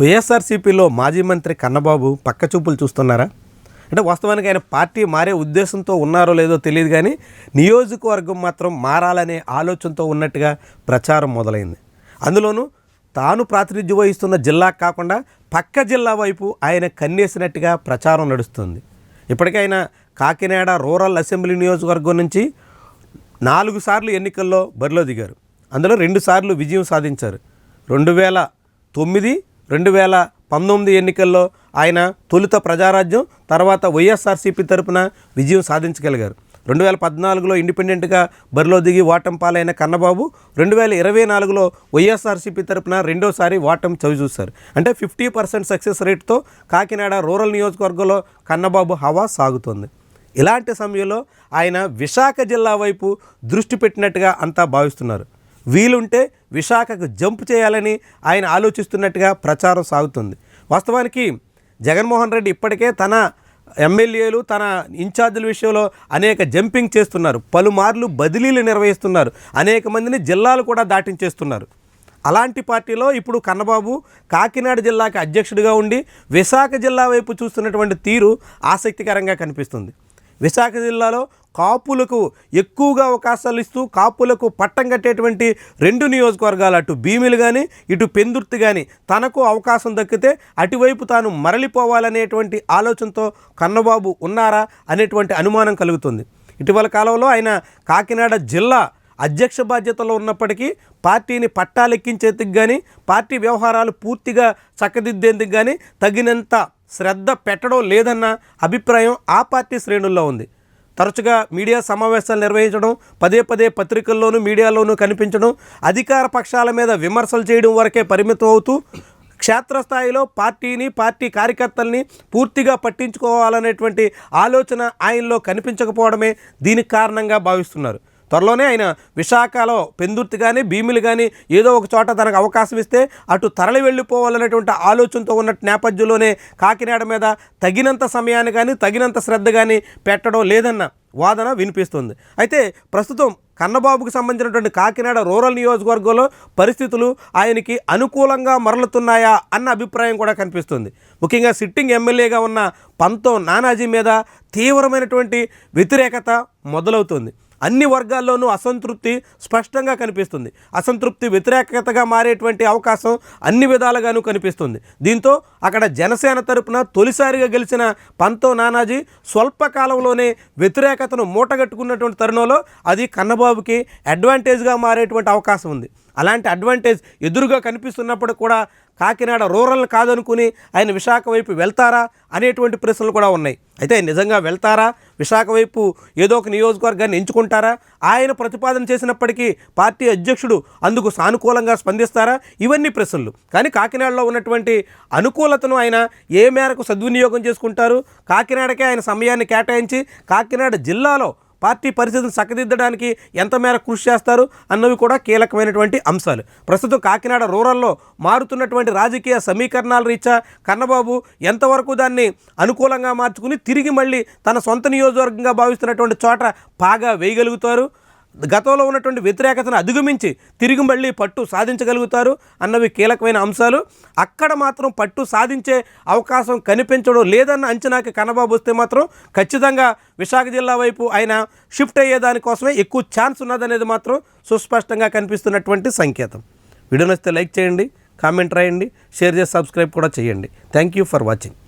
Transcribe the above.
వైఎస్ఆర్సీపీలో మాజీ మంత్రి కన్నబాబు పక్క చూపులు చూస్తున్నారా? అంటే వాస్తవానికి ఆయన పార్టీ మారే ఉద్దేశంతో ఉన్నారో లేదో తెలియదు కానీ నియోజకవర్గం మాత్రం మారాలనే ఆలోచనతో ఉన్నట్టుగా ప్రచారం మొదలైంది. అందులోనూ తాను ప్రాతినిధ్యం వహిస్తున్న జిల్లా కాకుండా పక్క జిల్లా వైపు ఆయన కన్నేసినట్టుగా ప్రచారం నడుస్తుంది. ఇప్పటికే ఆయన కాకినాడ రూరల్ అసెంబ్లీ నియోజకవర్గం నుంచి నాలుగు సార్లు ఎన్నికల్లో బరిలో దిగారు. అందులో రెండు సార్లు విజయం సాధించారు. రెండు వేల తొమ్మిది రెండు వేల పంతొమ్మిది ఎన్నికల్లో ఆయన తొలుత ప్రజారాజ్యం తర్వాత వైఎస్ఆర్సీపీ తరపున విజయం సాధించగలిగారు. రెండు వేల పద్నాలుగులో ఇండిపెండెంట్గా బరిలో దిగి ఓటం పాలైన కన్నబాబు రెండు వేల ఇరవై నాలుగులో వైఎస్ఆర్సీపీ తరపున రెండోసారి ఓటం చవి చూశారు అంటే ఫిఫ్టీ పర్సెంట్ సక్సెస్ రేట్తో కాకినాడ రూరల్ నియోజకవర్గంలో కన్నబాబు హవా సాగుతుంది. ఇలాంటి సమయంలో ఆయన విశాఖ జిల్లా వైపు దృష్టి పెట్టినట్టుగా అంతా భావిస్తున్నారు. వీలుంటే విశాఖకు జంప్ చేయాలని ఆయన ఆలోచిస్తున్నట్టుగా ప్రచారం సాగుతుంది. వాస్తవానికి జగన్మోహన్ రెడ్డి ఇప్పటికే తన ఎమ్మెల్యేలు తన ఇన్ఛార్జీల విషయంలో అనేక జంపింగ్ చేస్తున్నారు. పలుమార్లు బదిలీలు నిర్వహిస్తున్నారు. అనేక మందిని జిల్లాలు కూడా దాటించేస్తున్నారు. అలాంటి పార్టీలో ఇప్పుడు కన్నబాబు కాకినాడ జిల్లాకి అధ్యక్షుడిగా ఉండి విశాఖ జిల్లా వైపు చూస్తున్నటువంటి తీరు ఆసక్తికరంగా కనిపిస్తుంది. విశాఖ జిల్లాలో కాపులకు ఎక్కువగా అవకాశాలు ఇస్తూ కాపులకు పట్టం కట్టేటువంటి రెండు నియోజకవర్గాలు అటు భీమిలు కానీ ఇటు పెందుర్తి కానీ తనకు అవకాశం దక్కితే అటువైపు తాను మరలిపోవాలనేటువంటి ఆలోచనతో కన్నబాబు ఉన్నారా అనేటువంటి అనుమానం కలుగుతుంది. ఇటీవల కాలంలో ఆయన కాకినాడ జిల్లా అధ్యక్ష బాధ్యతలో ఉన్నప్పటికీ పార్టీని పట్టాలెక్కించేందుకు కానీ పార్టీ వ్యవహారాలు పూర్తిగా చక్కదిద్దేందుకు కానీ తగినంత శ్రద్ధ పెట్టడం లేదన్న అభిప్రాయం ఆ పార్టీ శ్రేణుల్లో ఉంది. తరచుగా మీడియా సమావేశాలు నిర్వహించడం పదే పదే పత్రికల్లోనూ మీడియాలోనూ కనిపించడం అధికార పక్షాల మీద విమర్శలు చేయడం వరకే పరిమితం అవుతూ క్షేత్రస్థాయిలో పార్టీని పార్టీ కార్యకర్తల్ని పూర్తిగా పట్టించుకోవాలనేటువంటి ఆలోచన ఆయనలో కనిపించకపోవడమే దీనికి కారణంగా భావిస్తున్నారు. త్వరలోనే ఆయన విశాఖలో పెందుర్తి కానీ భీమిలు కానీ ఏదో ఒక చోట తనకు అవకాశం ఇస్తే అటు తరలి వెళ్ళిపోవాలనేటువంటి ఆలోచనతో ఉన్న నేపథ్యంలోనే కాకినాడ మీద తగినంత సమయాన్ని కానీ తగినంత శ్రద్ధ కానీ పెట్టడం లేదన్న వాదన వినిపిస్తుంది. అయితే ప్రస్తుతం కన్నబాబుకు సంబంధించినటువంటి కాకినాడ రూరల్ నియోజకవర్గంలో పరిస్థితులు ఆయనకి అనుకూలంగా మరలుతున్నాయా అన్న అభిప్రాయం కూడా కనిపిస్తుంది. ముఖ్యంగా సిట్టింగ్ ఎమ్మెల్యేగా ఉన్న పంతో నానాజీ మీద తీవ్రమైనటువంటి వ్యతిరేకత మొదలవుతుంది. అన్ని వర్గాల్లోనూ అసంతృప్తి స్పష్టంగా కనిపిస్తుంది. అసంతృప్తి వ్యతిరేకతగా మారేటువంటి అవకాశం అన్ని విధాలుగాను కనిపిస్తుంది. దీంతో అక్కడ జనసేన తరపున తొలిసారిగా గెలిచిన పంతో నానాజీ స్వల్పకాలంలోనే వ్యతిరేకతను మూటగట్టుకున్నటువంటి తరుణంలో అది కన్నబాబుకి అడ్వాంటేజ్గా మారేటువంటి అవకాశం ఉంది. అలాంటి అడ్వాంటేజ్ ఎదురుగా కనిపిస్తున్నప్పుడు కూడా కాకినాడ రూరల్ కాదనుకుని ఆయన విశాఖ వైపు వెళ్తారా అనేటువంటి ప్రశ్నలు కూడా ఉన్నాయి. అయితే నిజంగా వెళ్తారా? విశాఖ వైపు ఏదో ఒక నియోజకవర్గాన్ని ఎంచుకుంటారా? ఆయన ప్రతిపాదన చేసినప్పటికీ పార్టీ అధ్యక్షుడు అందుకు సానుకూలంగా స్పందిస్తారా? ఇవన్నీ ప్రశ్నలు. కానీ కాకినాడలో ఉన్నటువంటి అనుకూలతను ఆయన ఏ మేరకు సద్వినియోగం చేసుకుంటారు? కాకినాడకే ఆయన సమయాన్ని కేటాయించి కాకినాడ జిల్లాలో పార్టీ పరిస్థితిని చక్కదిద్దడానికి ఎంత మేర కృషి చేస్తారు అన్నవి కూడా కీలకమైనటువంటి అంశాలు. ప్రస్తుతం కాకినాడ రూరల్లో మారుతున్నటువంటి రాజకీయ సమీకరణాల రీత్యా కన్నబాబు ఎంతవరకు దాన్ని అనుకూలంగా మార్చుకుని తిరిగి మళ్ళీ తన సొంత నియోజకవర్గంగా భావిస్తున్నటువంటి చోట పాగా వేయగలుగుతారు? గతంలో ఉన్నటువంటి వ్యతిరేకతను అధిగమించి తిరిగి మళ్ళీ పట్టు సాధించగలుగుతారు అన్నవి కీలకమైన అంశాలు. అక్కడ మాత్రం పట్టు సాధించే అవకాశం కనిపించడం లేదన్న అంచనాకి కన్నబాబు వస్తే మాత్రం ఖచ్చితంగా విశాఖ జిల్లా వైపు ఆయన షిఫ్ట్ అయ్యే దానికోసమే ఎక్కువ ఛాన్స్ ఉన్నదనేది మాత్రం సుస్పష్టంగా కనిపిస్తున్నటువంటి సంకేతం. వీడియో నచ్చితే లైక్ చేయండి కామెంట్ రాయండి షేర్ చేసి సబ్స్క్రైబ్ కూడా చేయండి. Thank you for watching